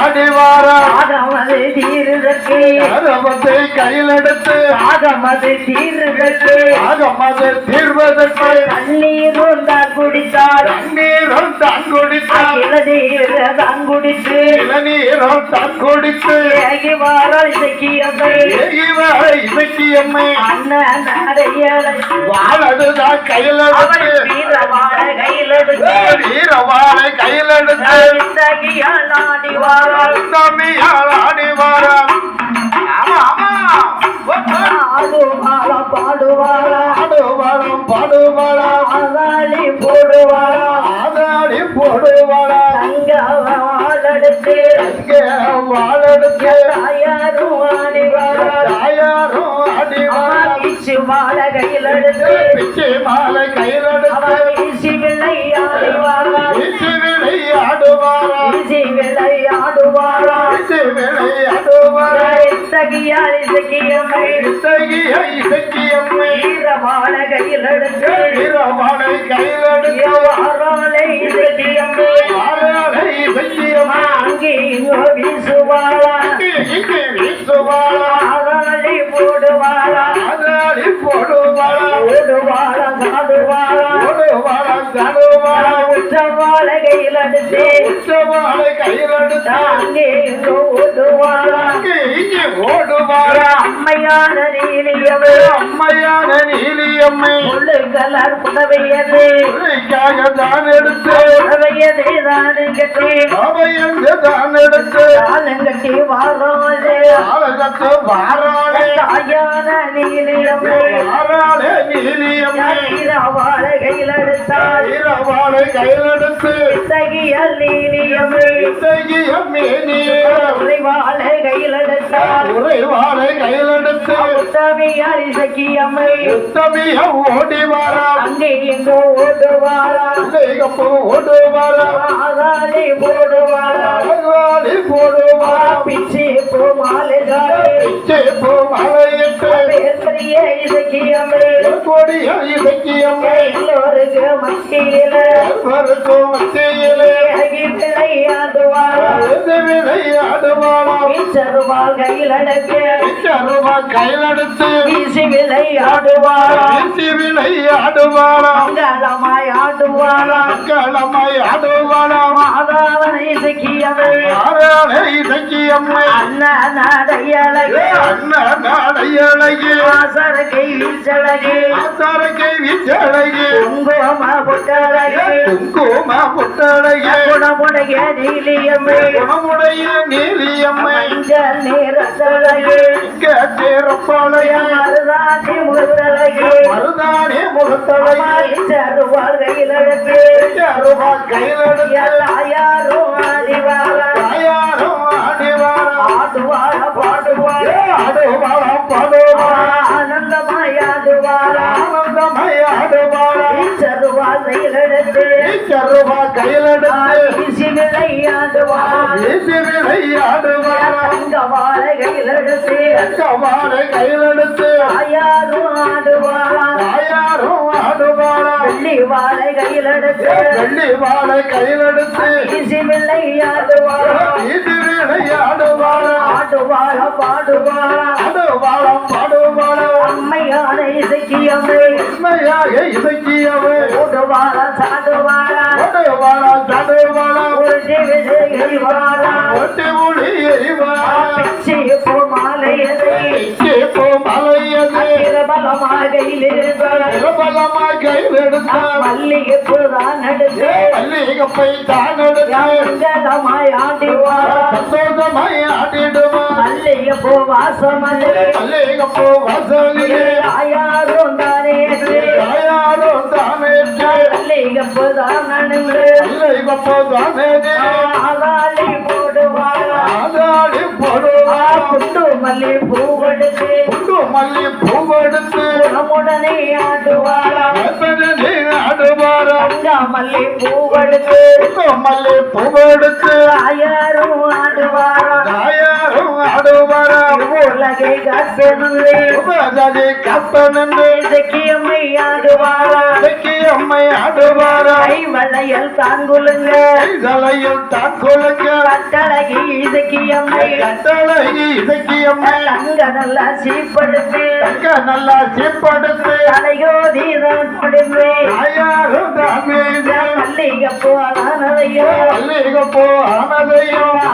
ஆடிவாரா? ஆகமது தீருதற்கு அரவத்தை கையிலெடுத்து. ஆகமது தீருதற்கு ஆகமது தீர்வதற்கு. தண்ணீரும் தான் குடித்தார் தண்ணீரும் தான் குடித்தார் இளநீர் தான் குடித்து. இளநீரும் தான் குடித்து. ஏகி வாரால் இசக்கியம்மை இவரை இசக்கியம்மை அண்ணன் நடையலை வாழடுதான் கையிலெடுத்து. வீரவாழ கையிலெடுத்து. வீரவாளை கையிலெடுத்து. வாராள் தம்பியால் ஆடிவாரா ஆமா ஆடுவாளா பாடுவாளா பாடுவாளாம். பாடுவாளா அதாளி போடுவாளா ஆதாடி போடுவாளா தங்க வாழெடுத்து தாயாரும் தாயாரும் ஆடிவாரா பிச்சை மாலை அவள் இசைய இசக்கியம்மை வீரவாழ கையிலெடுத்து வீரவாளை கையிலெடுத்து இசக்கியம்மை வாழை இசக்கியம்மை அங்கே இங்கோ வீசுவாளா இங்கே வீசுவாளா ஆராளி போடுவாளா. ஆதாடி போடுவாளா. ஓடுவாளா சாடுவாளா தடுவாளா உற்றவாழ கையிலெடுத்து உச்சவாளை கையிலெடுத்து அங்கே இங்கோ ஓடுவாளா இங்கே ஓடுவாளா அம்மையான நீலியவள் அம்மையான நீலியம்மை முள்ளு கலர் புடவையது தான் எடுத்து புடவையதே தானு கட்டி தான் எடுத்து ஆலகத்து வாராளே. தாயான நீலியவள் வாராளே நீலியம்மை. வாழ கையிலெடுத்தாள் வீரவாளை கையிலெடுத்து இத்தகையல் நீலியவள் இசையம்மே நீ வாழ கையிலெடுத்தாள் உறைவாளை கையிலெடுத்து உத்தமையால் இசக்கியம்மை உத்தமிய ஓடி வாரா அங்கே எங்கோ போடுவாளா அகவாடி போடுவாரா பிச்சு போ மலையிட்டு பெரிய கொடிய எல்லோருக்கு மத்தியில மத்தியிலே சருவா கையிலெடுத்து வீசி விளையாடுவாளா வீசி விளையாடுவாளா மங்களமாய் ஆடுவாளா களமாய் ஆடுவாளா மாதாவனை இசக்கியவை. ஆராளே இசக்கியம்மை. அண்ணன் நடையழகு அண்ணன் நாடையழகி ஆசரகை வீச்சழகு. ஆசாரக்கை விச்சழகி. குங்கும புட்டழகு. குங்கும புத்தழகி குணமுடைய நீலியம்மை. குணமுடைய நீலியம்மை. மஞ்சள் நிறத்தழகு சேரப்பாளையம் மருதாசி முழுத்தழகு மருதானே முகத்தழகி சருவாள் கையிலழகு அருவா கையிலெடுத்து எல்லாரும் ஆடிவாளா தாயாரும் ஆடிவாரா ஆடுவாளா பாடுவாளா ஆடுவாரா பாடுவாரா. ஆனந்தமாய் ஆடுவாளா ஆனந்தமாய் ஆடுவாரா. சருவாள் கையிலெடுத்து சருவா கையிலெடுத்து வீசி விளையாடுவாளா வீசி விளையாடுவாரா தங்க வாழை கையிலெடுத்து கவாலை கையிலெடுத்து தாயாரும் வெள்ளி வாழை கையிலெடுத்து வெள்ளி வாழை கையிலெடுத்து வீசி விளையாடுவாளா வீசி விளையாடுவாரா ஆடுவாளா பாடுவாளா? ஆடுவாளா பாடுவாளா? அம்மையான உருட்டி விளையாடுவாளா ஒட்டி கையிலெடுத்து மல்லிகைப்பூ தான் எடுத்து மல்லிகப்பை தான் எடுத்து மங்களமாய் ஆடிவாளா சந்தோஷமாய் ஆடிடுமா மல்லிகைப்பூ வாசமல்லே மல்லிகப்பூ வாசலிலே. யாரும் தானே தாயாரும் தானேற்று மல்லிகைப்பூ தான் நடுங்கு. மல்லிகப்பூ தானேஜி ஆதாளி போடுவாளா ஆதாடி போடுவா புட்டு மல்லி பூவெடுத்து மல்லி பூவெடுத்து குணமுடனே ஆடுவாளா வெப்பனே ஆடுவாரா தங்க மல்லி பூவெடுத்து. மல்லி பூவெடுத்து. தாயாரும் ஆடுவாரா தாயாரும் ஆடுவாரா ஊர்ல உபதகை காத்தனே உபதகை கத்தனந்து இசக்கியம்மை ஆடுவாளா இசக்கி அம்மை ஆடுவாரா வளையல் தாங்குலுங்க. தலையில் தாக்கொழுங்க கட்டழகி இசக்கியம்மை. கட்டழகி இசக்கி அம்மை அங்க நல்லா சீப்படுத்து நல்லா சீப்படுத்து தலையோதிதான் கொடுமே தாயாரும் தாமே மல்லிகை போலானதையோ மல்லிகை போ ஆனதையும்